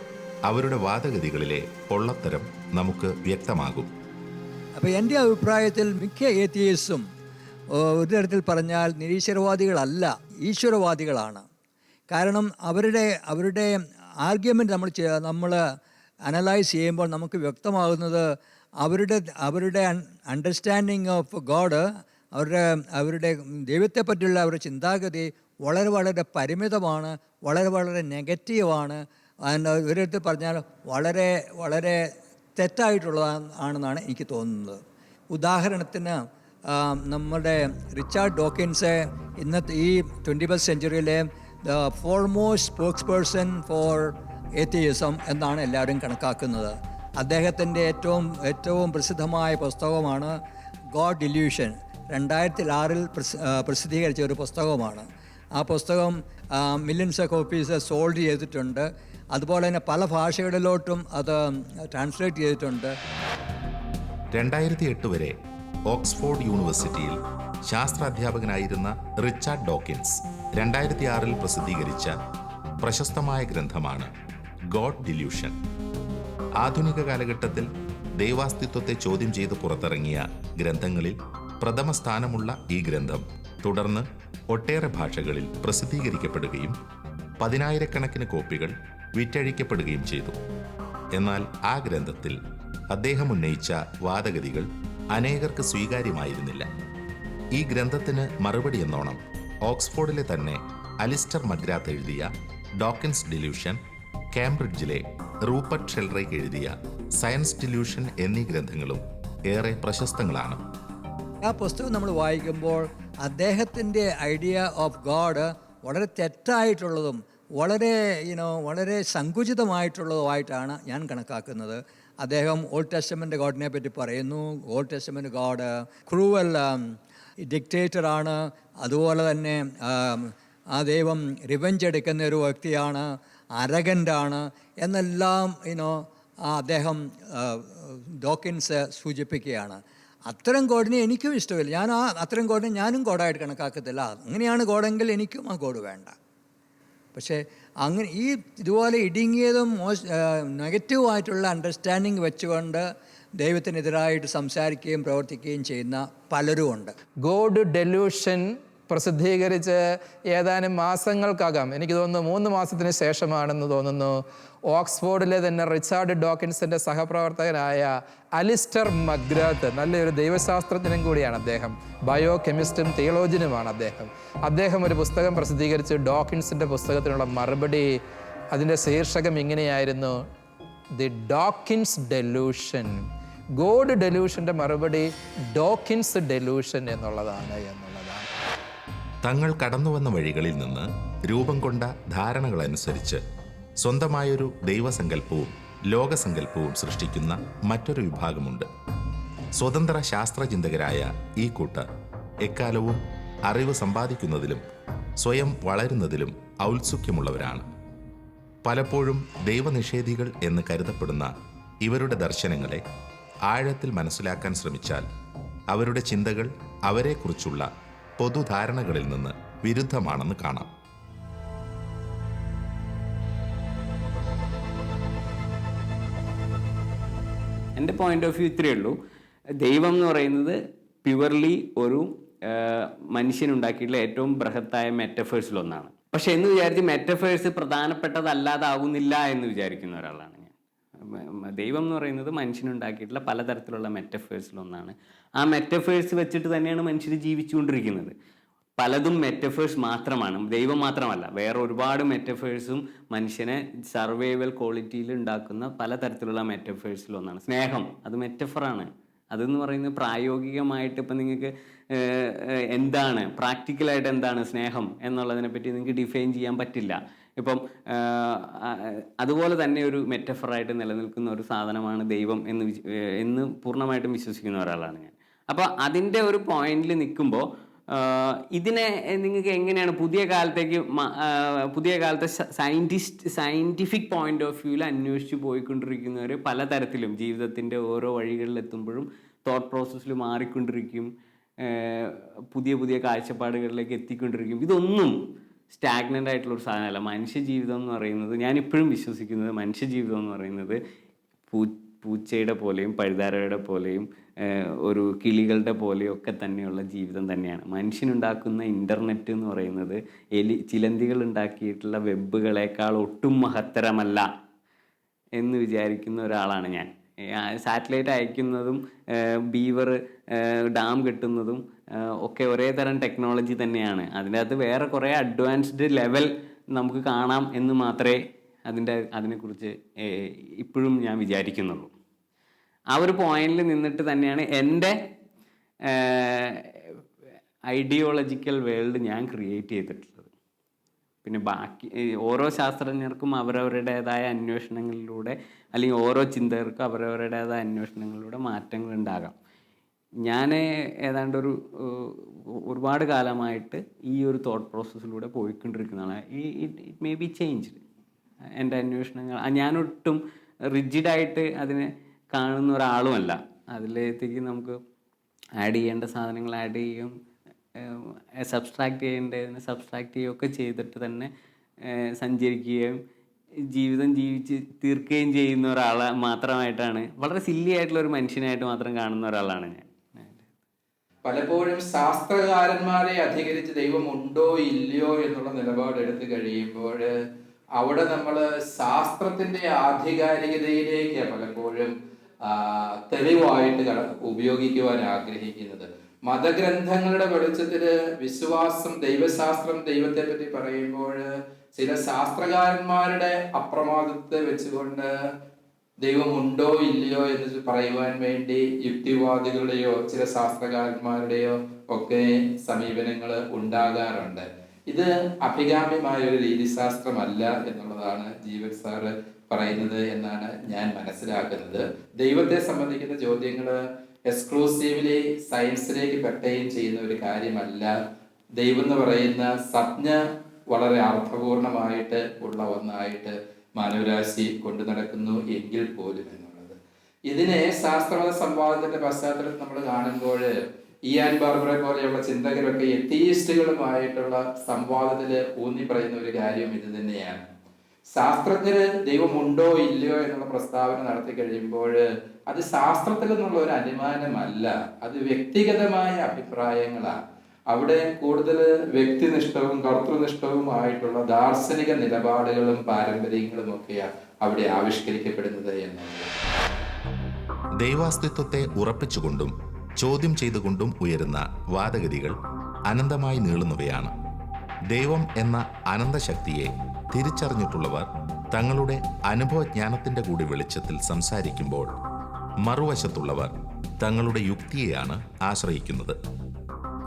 അവരുടെ വാദഗതികളിലെ പൊള്ളത്തരം നമുക്ക് വ്യക്തമാകും. അപ്പോൾ എന്റെ അഭിപ്രായത്തിൽ മിക്ക ഏത്തിയസും ഒരു തരത്തിൽ പറഞ്ഞാൽ നിരീശ്വരവാദികളല്ല ഈശ്വരവാദികളാണ്. കാരണം അവരുടെ അവരുടെ ആർഗ്യുമെന്റ് നമ്മൾ നമ്മൾ അനലൈസ് ചെയ്യുമ്പോൾ നമുക്ക് വ്യക്തമാകുന്നത് അവരുടെ അവരുടെ അണ്ടർസ്റ്റാൻഡിങ് ഓഫ് ഗോഡ് അവരുടെ അവരുടെ ദൈവത്തെ പറ്റിയുള്ള അവരുടെ ചിന്താഗതി വളരെ വളരെ പരിമിതമാണ് വളരെ വളരെ നെഗറ്റീവാണ് ഒരു തരത്തിൽ പറഞ്ഞാൽ വളരെ വളരെ തെറ്റായിട്ടുള്ളതാണ് ആണെന്നാണ് എനിക്ക് തോന്നുന്നത്. ഉദാഹരണത്തിന് നമ്മുടെ റിച്ചാർഡ് ഡോക്കിൻസ് ഇന്നത്തെ ഈ twenty first സെഞ്ചുറിയിലെ the foremost spokesperson for atheism എന്നാണ് എല്ലാവരും കണക്കാക്കുന്നത്. അദ്ദേഹത്തിന്റെ ഏറ്റവും ഏറ്റവും പ്രസിദ്ധമായ പുസ്തകമാണ് ഗോഡ് ഡില്യൂഷൻ രണ്ടായിരത്തി ആറിൽ പ്രസിദ്ധീകരിച്ച ഒരു പുസ്തകമാണ്. ആ പുസ്തകം മില്യൻസ് ഓഫ് കോപ്പീസ് സോൾഡ് ചെയ്തിട്ടുണ്ട്. അതുപോലെ തന്നെ പല ഭാഷകളിലോട്ടും അത് ട്രാൻസ്ലേറ്റ് ചെയ്തിട്ടുണ്ട്. രണ്ടായിരത്തി എട്ട് വരെ ഓക്സ്ഫോർഡ് യൂണിവേഴ്സിറ്റിയിൽ ശാസ്ത്രാധ്യാപകനായിരുന്ന റിച്ചാർഡ് ഡോക്കിൻസ് രണ്ടായിരത്തി ആറിൽ പ്രസിദ്ധീകരിച്ച പ്രശസ്തമായ ഗ്രന്ഥമാണ് ഗോഡ് ഡില്യൂഷൻ ആധുനിക കാലഘട്ടത്തിൽ ദൈവാസ്തിത്വത്തെ ചോദ്യം ചെയ്ത് പുറത്തിറങ്ങിയ ഗ്രന്ഥങ്ങളിൽ പ്രഥമ സ്ഥാനമുള്ള ഈ ഗ്രന്ഥം തുടർന്ന് ഒട്ടേറെ ഭാഷകളിൽ പ്രസിദ്ധീകരിക്കപ്പെടുകയും പതിനായിരക്കണക്കിന് കോപ്പികൾ വിറ്റഴിക്കപ്പെടുകയും ചെയ്തു. എന്നാൽ ആ ഗ്രന്ഥത്തിൽ അദ്ദേഹം ഉന്നയിച്ച വാദഗതികൾ അനേകർക്ക് സ്വീകാര്യമായിരുന്നില്ല. ഈ ഗ്രന്ഥത്തിന് മറുപടി എന്നോണം ഓക്സ്ഫോർഡിലെ തന്നെ അലിസ്റ്റർ മഗ്രാത്ത് എഴുതിയ ഡോക്കിൻസ് ഡിലൂഷൻ കാംബ്രിഡ്ജിലെ റൂപ്പർട്ട് ഷെൽറേക്ക് എഴുതിയ സയൻസ് ഡിലൂഷൻ എന്നീ ഗ്രന്ഥങ്ങളും ഏറെ പ്രശസ്തങ്ങളാണ്. ആ പുസ്തകം നമ്മൾ വായിക്കുമ്പോൾ അദ്ദേഹത്തിന്റെ ഐഡിയ ഓഫ് ഗോഡ് വളരെ തെറ്റായിട്ടുള്ളതും വളരെ യുനോ വളരെ സങ്കുചിതമായിട്ടുള്ളതുമായിട്ടാണ് ഞാൻ കണക്കാക്കുന്നത്. അദ്ദേഹം ഓൾഡ് ടെസ്റ്റമെന്റ് ഗോഡിനെ പറ്റി പറയുന്നു. Old testament God cruel dictator ആണ്. അതുപോലെ തന്നെ ആ ദൈവം റിവെഞ്ച് എടുക്കുന്ന ഒരു വ്യക്തിയാണ് അരകന്റാണ് എന്നെല്ലാം യുനോ അദ്ദേഹം ഡോക്കിൻസ് സൂചിപ്പിക്കുകയാണ്. അത്തരം കോഡിനെ എനിക്കും ഇഷ്ടമില്ല. ഞാൻ ആ അത്തരം കോഡിനെ ഞാനും കോഡായിട്ട് കണക്കാക്കത്തില്ല. അങ്ങനെയാണ് കോഡെങ്കിൽ എനിക്കും ആ കോഡ് വേണ്ട. പക്ഷേ അങ്ങനെ ഈ ഇതുപോലെ ഇടുങ്ങിയതും മോശ നെഗറ്റീവായിട്ടുള്ള അണ്ടർസ്റ്റാൻഡിങ് വെച്ചുകൊണ്ട് ദൈവത്തിനെതിരായിട്ട് സംസാരിക്കുകയും പ്രവർത്തിക്കുകയും ചെയ്യുന്ന പലരും ഉണ്ട്. ഗോഡ് ഡെലൂഷൻ പ്രസിദ്ധീകരിച്ച് ഏതാനും മാസങ്ങൾക്കകം എനിക്ക് തോന്നുന്നു മൂന്ന് മാസത്തിന് ശേഷമാണെന്ന് തോന്നുന്നു ഓക്സ്ഫോർഡിലെ തന്നെ റിച്ചാർഡ് ഡോക്കിൻസിന്റെ സഹപ്രവർത്തകനായ അലിസ്റ്റർ മഗ്രാത്ത്. നല്ലൊരു ദൈവശാസ്ത്രജ്ഞനും കൂടിയാണ് അദ്ദേഹം. ബയോ കെമിസ്റ്റും തിയോളജിനുമാണ് അദ്ദേഹം. അദ്ദേഹം ഒരു പുസ്തകം പ്രസിദ്ധീകരിച്ച് ഡോക്കിൻസിന്റെ പുസ്തകത്തിനുള്ള മറുപടി അതിന്റെ ശീർഷകം ഇങ്ങനെയായിരുന്നു. The Dawkins delusion. ഗോഡ് ഡെലൂഷന്റെ മറുപടി ഡോക്കിൻസ് ഡെലൂഷൻ എന്നുള്ളതാണ് എന്നുള്ളതാണ്. തങ്ങൾ കടന്നുവന്ന വഴികളിൽ നിന്ന് രൂപം കൊണ്ട ധാരണകളനുസരിച്ച് സ്വന്തമായൊരു ദൈവസങ്കല്പവും ലോകസങ്കല്പവും സൃഷ്ടിക്കുന്ന മറ്റൊരു വിഭാഗമുണ്ട്. സ്വതന്ത്ര ശാസ്ത്രചിന്തകരായ ഈ കൂട്ടർ എക്കാലവും അറിവ് സമ്പാദിക്കുന്നതിലും സ്വയം വളരുന്നതിലും ഔത്സുക്യമുള്ളവരാണ്. പലപ്പോഴും ദൈവനിഷേധികൾ എന്ന് കരുതപ്പെടുന്ന ഇവരുടെ ദർശനങ്ങളെ ആഴത്തിൽ മനസ്സിലാക്കാൻ ശ്രമിച്ചാൽ അവരുടെ ചിന്തകൾ അവരെക്കുറിച്ചുള്ള പൊതുധാരണകളിൽ നിന്ന് വിരുദ്ധമാണെന്ന് കാണാം. എന്റെ പോയിന്റ് ഓഫ് വ്യൂ ഇത്രയേ ഉള്ളൂ. ദൈവം എന്ന് പറയുന്നത് പ്യുവർലി ഒരു മനുഷ്യനുണ്ടാക്കിയിട്ടുള്ള ഏറ്റവും ബൃഹത്തായ മെറ്റഫേഴ്സിലൊന്നാണ് പക്ഷെ എന്ന് വിചാരിച്ച് മെറ്റഫേഴ്സ് പ്രധാനപ്പെട്ടതല്ലാതാവുന്നില്ല എന്ന് വിചാരിക്കുന്ന ഒരാളാണ് ഞാൻ. ദൈവം എന്ന് പറയുന്നത് മനുഷ്യനുണ്ടാക്കിയിട്ടുള്ള പലതരത്തിലുള്ള മെറ്റഫേഴ്സിലൊന്നാണ് ആ മെറ്റഫേഴ്സ് വെച്ചിട്ട് തന്നെയാണ് മനുഷ്യർ ജീവിച്ചുകൊണ്ടിരിക്കുന്നത്. പലതും മെറ്റഫേഴ്സ് മാത്രമാണ്. ദൈവം മാത്രമല്ല. വേറെ ഒരുപാട് മെറ്റഫേഴ്സും മനുഷ്യനെ സർവൈവൽ ക്വാളിറ്റിയിൽ ഉണ്ടാക്കുന്ന പലതരത്തിലുള്ള തരത്തിലുള്ള മെറ്റഫേഴ്സിലൊന്നാണ് സ്നേഹം. അത് മെറ്റഫറാണ് അതെന്ന് പറയുന്നത് പ്രായോഗികമായിട്ട് ഇപ്പം നിങ്ങൾക്ക് എന്താണ് പ്രാക്ടിക്കലായിട്ട് എന്താണ് സ്നേഹം എന്നുള്ളതിനെ പറ്റി നിങ്ങൾക്ക് ഡിഫൈൻ ചെയ്യാൻ പറ്റില്ല. ഇപ്പം അതുപോലെ തന്നെ ഒരു മെറ്റഫറായിട്ട് നിലനിൽക്കുന്ന ഒരു സാധനമാണ് ദൈവം എന്ന് എന്ന് പൂർണമായിട്ടും വിശ്വസിക്കുന്ന ഒരാളാണ് ഞാൻ. അപ്പോൾ അതിന്റെ ഒരു പോയിന്റിൽ നിൽക്കുമ്പോൾ ഇതിനെ നിങ്ങൾക്ക് എങ്ങനെയാണ് പുതിയ കാലത്തേക്ക് പുതിയ കാലത്തെ സയന്റിസ്റ്റ് സയന്റിഫിക് പോയിന്റ് ഓഫ് വ്യൂവിൽ അന്വേഷിച്ച് പോയിക്കൊണ്ടിരിക്കുന്നവർ പലതരത്തിലും ജീവിതത്തിന്റെ ഓരോ വഴികളിലെത്തുമ്പോഴും തോട്ട് പ്രോസസ്സിൽ മാറിക്കൊണ്ടിരിക്കും. പുതിയ പുതിയ കാഴ്ചപ്പാടുകളിലേക്ക് എത്തിക്കൊണ്ടിരിക്കും. ഇതൊന്നും സ്റ്റാഗ്നന്റ് ആയിട്ടുള്ള ഒരു സാധനമല്ല. മനുഷ്യ ജീവിതം എന്ന് പറയുന്നത് ഞാൻ ഇപ്പോഴും വിശ്വസിക്കുന്നത് മനുഷ്യ ജീവിതം എന്ന് പറയുന്നത് പൂച്ചയുടെ പോലെയും പഴുതാരയുടെ പോലെയും ഒരു കിളികളുടെ പോലെയും ഒക്കെ തന്നെയുള്ള ജീവിതം തന്നെയാണ്. മനുഷ്യനുണ്ടാക്കുന്ന ഇന്റർനെറ്റ് എന്ന് പറയുന്നത് എലി ചിലന്തികൾ ഉണ്ടാക്കിയിട്ടുള്ള വെബുകളേക്കാൾ ഒട്ടും മഹത്തരമല്ല എന്ന് വിചാരിക്കുന്ന ഒരാളാണ് ഞാൻ. സാറ്റലൈറ്റ് അയക്കുന്നതും ബീവർ ഡാം കെട്ടുന്നതും ഒക്കെ ഒരേ തരം ടെക്നോളജി തന്നെയാണ്. അതിന്റെ അകത്ത് വേറെ കുറേ അഡ്വാൻസ്ഡ് ലെവൽ നമുക്ക് കാണാം എന്ന് മാത്രമേ അതിന്റെ അതിനെക്കുറിച്ച് ഇപ്പോഴും ഞാൻ വിചാരിക്കുന്നുള്ളൂ. ആ ഒരു പോയിന്റിൽ നിന്നിട്ട് തന്നെയാണ് എന്റെ ഐഡിയോളജിക്കൽ വേൾഡ് ഞാൻ ക്രിയേറ്റ് ചെയ്തിട്ടുള്ളത്. പിന്നെ ബാക്കി ഓരോ ശാസ്ത്രജ്ഞർക്കും അവരവരുടേതായ അന്വേഷണങ്ങളിലൂടെ അല്ലെങ്കിൽ ഓരോ ചിന്തകർക്കും അവരവരുടേതായ അന്വേഷണങ്ങളിലൂടെ മാറ്റങ്ങൾ ഉണ്ടാകാം. ഞാൻ ഏതാണ്ട് ഒരു ഒരുപാട് കാലമായിട്ട് ഈ ഒരു തോട്ട് പ്രോസസ്സിലൂടെ പോയിക്കൊണ്ടിരിക്കുന്നതാണ്. ഈ ഇറ്റ് മേ ബി ചേഞ്ച്ഡ് എന്റെ അന്വേഷണങ്ങൾ. ഞാനൊട്ടും റിജിഡായിട്ട് അതിനെ കാണുന്ന ഒരാളുമല്ല. അതിലേക്ക് നമുക്ക് ആഡ് ചെയ്യേണ്ട സാധനങ്ങൾ ആഡ് ചെയ്യും സബ്സ്ട്രാക്ട് ചെയ്യേണ്ടതിനെ സബ്സ്ട്രാക്ട് ചെയ്യുകയൊക്കെ ചെയ്തിട്ട് തന്നെ സഞ്ചരിക്കുകയും ജീവിതം ജീവിച്ച് തീർക്കുകയും ചെയ്യുന്ന ഒരാളെ മാത്രമായിട്ടാണ്. വളരെ സില്ലി ആയിട്ടുള്ള ഒരു മനുഷ്യനായിട്ട് മാത്രം കാണുന്ന ഒരാളാണ് ഞാൻ. പലപ്പോഴും ശാസ്ത്രകാരന്മാരെ അധികരിച്ച് ദൈവം ഉണ്ടോ ഇല്ലയോ എന്നുള്ള നിലപാട് എടുത്തു കഴിയുമ്പോൾ അവിടെ നമ്മൾ ശാസ്ത്രത്തിന്റെ ആധികാരികതയിലേക്ക് പലപ്പോഴും തെളിവായിട്ട് ഉപയോഗിക്കുവാൻ ആഗ്രഹിക്കുന്നത്. മതഗ്രന്ഥങ്ങളുടെ വെളിച്ചത്തിൽ വിശ്വാസം ദൈവശാസ്ത്രം ദൈവത്തെ പറ്റി പറയുമ്പോൾ ചില ശാസ്ത്രകാരന്മാരുടെ അപ്രമാദത്തെ വെച്ചുകൊണ്ട് ദൈവമുണ്ടോ ഇല്ലയോ എന്ന് പറയുവാൻ വേണ്ടി യുക്തിവാദികളുടെയോ ചില ശാസ്ത്രകാരന്മാരുടെയോ ഒക്കെ സമീപനങ്ങൾ ഉണ്ടാകാറുണ്ട്. ഇത് അഭികാമ്യമായ ഒരു രീതിശാസ്ത്രമല്ല എന്നുള്ളതാണ് ജീവൻ സാറ് പറയുന്നത് എന്നാണ് ഞാൻ മനസ്സിലാക്കുന്നത്. ദൈവത്തെ സംബന്ധിക്കുന്ന ചോദ്യങ്ങൾ എക്സ്ക്ലൂസീവ്ലി സയൻസിലേക്ക് പെട്ടുകയും ചെയ്യുന്ന ഒരു കാര്യമല്ല. ദൈവം എന്ന് പറയുന്ന സംജ്ഞ വളരെ അർത്ഥപൂർണമായിട്ട് ഉള്ള ഒന്നായിട്ട് മാനവരാശി കൊണ്ടു നടക്കുന്നു എങ്കിൽ പോലും എന്നുള്ളത്. ഇതിനെ ശാസ്ത്രമത സംവാദത്തിന്റെ പശ്ചാത്തലത്തിൽ നമ്മൾ കാണുമ്പോൾ ഇയാൻ ബാർബറെ പോലെയുള്ള ചിന്തകരൊക്കെ എത്തിയിസ്റ്റുകളുമായിട്ടുള്ള സംവാദത്തിൽ ഊന്നി പറയുന്ന ഒരു കാര്യം ഇത് തന്നെയാണ്. ശാസ്ത്രജ്ഞര് ദൈവമുണ്ടോ ഇല്ലയോ എന്നുള്ള പ്രസ്താവന നടത്തി കഴിയുമ്പോൾ അത് ശാസ്ത്രത്തിൽ നിന്നുള്ള ഒരു അനുമാനമല്ല അത് വ്യക്തിഗതമായ അഭിപ്രായങ്ങളാണ്. അവിടെ കൂടുതൽ വ്യക്തിനിഷ്ഠവും കർത്തൃനിഷ്ഠവുമായിട്ടുള്ള ദാർശനിക നിലപാടുകളും പാരമ്പര്യങ്ങളും ഒക്കെയാണ് അവിടെ ആവിഷ്കരിക്കപ്പെടുന്നത് എന്നുള്ളത്. ദൈവാസ്തിത്വത്തെ ഉറപ്പിച്ചുകൊണ്ടും ചോദ്യം ചെയ്തുകൊണ്ടും ഉയരുന്ന വാദഗതികൾ അനന്തമായി നീളുന്നവയാണ്. ദൈവം എന്ന അനന്തശക്തിയെ തിരിച്ചറിഞ്ഞിട്ടുള്ളവർ തങ്ങളുടെ അനുഭവജ്ഞാനത്തിന്റെ കൂടി വെളിച്ചത്തിൽ സംസാരിക്കുമ്പോൾ മറുവശത്തുള്ളവർ തങ്ങളുടെ യുക്തിയെയാണ് ആശ്രയിക്കുന്നത്.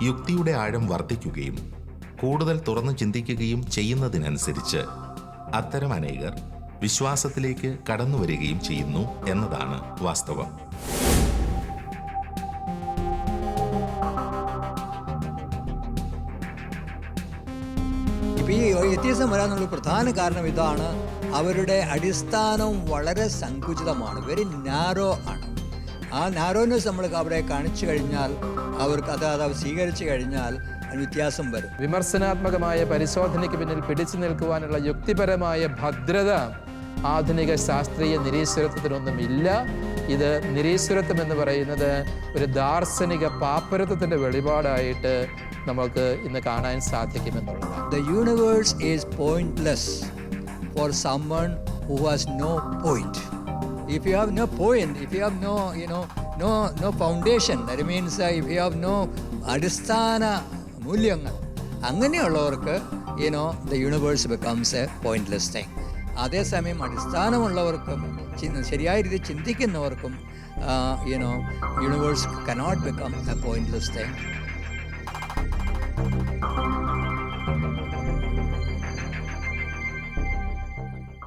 യുക്തിയുടെ ആഴം വർദ്ധിക്കുകയും കൂടുതൽ തുറന്നു ചിന്തിക്കുകയും ചെയ്യുന്നതിനനുസരിച്ച് അത്തരം അനേകർ വിശ്വാസത്തിലേക്ക് കടന്നു വരികയും ചെയ്യുന്നു എന്നതാണ് വാസ്തവം. വ്യത്യാസം വരാനുള്ള പ്രധാന കാരണം ഇതാണ് അവരുടെ അടിസ്ഥാനം വളരെ സങ്കുചിതമാണ് വെരി നാരോ ആണ്. ആ നാരോനെസ് നമ്മൾ അവിടെ കാണിച്ചു കഴിഞ്ഞാൽ അവർക്ക് അതായത് അത് അവർ സ്വീകരിച്ചു കഴിഞ്ഞാൽ വ്യത്യാസം വരും. വിമർശനാത്മകമായ പരിശോധനയ്ക്ക് പിന്നിൽ പിടിച്ചു നിൽക്കുവാനുള്ള യുക്തിപരമായ ഭദ്രത ആധുനിക ശാസ്ത്രീയ നിരീശ്വരത്വത്തിനൊന്നും ഇല്ല ഇത് നിരീശ്വരത്വം എന്ന് പറയുന്നത് ഒരു ദാർശനിക പാപ്പരത്വത്തിന്റെ വെളിപാടായിട്ട് നമുക്ക് ഇന്ന് കാണാൻ സാധിക്കുമെന്നുള്ളതാണ്. The universe is pointless for someone who has no point. If you have no point, if you have no, you know, no, no foundation, that means uh, if you have no അടിസ്ഥാന മൂല്യങ്ങൾ അങ്ങനെയുള്ളവർക്ക് you know the universe becomes a pointless thing അതേസമയം അടിസ്ഥാനമുള്ളവർക്കും ശരിയായ രീതിയിൽ ചിന്തിക്കുന്നവർക്കും you know universe cannot become a pointless thing